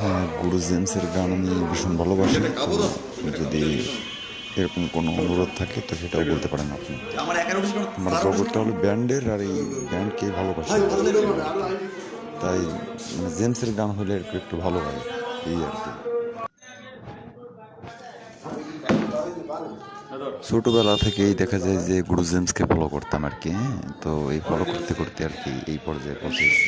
হ্যাঁ গুরু জেমসের গান আমি ভীষণ ভালোবাসি। যদি এরকম কোনো অনুরোধ থাকে, তো সেটাও বলতে পারেন আপনি। আমার খবরটা হলো ব্যান্ডের আর এই ব্যান্ডকে ভালোবাসি। তাই মানে জেমসের গান হলে একটু ভালো হয়, এই আর কি। ছোটবেলা থেকেই দেখা যায় যে গুরু জেমসকে ফলো করতাম আর কি হ্যাঁ তো এই ফলো করতে করতে আর কি এই পর্যায়ে পৌঁছেছি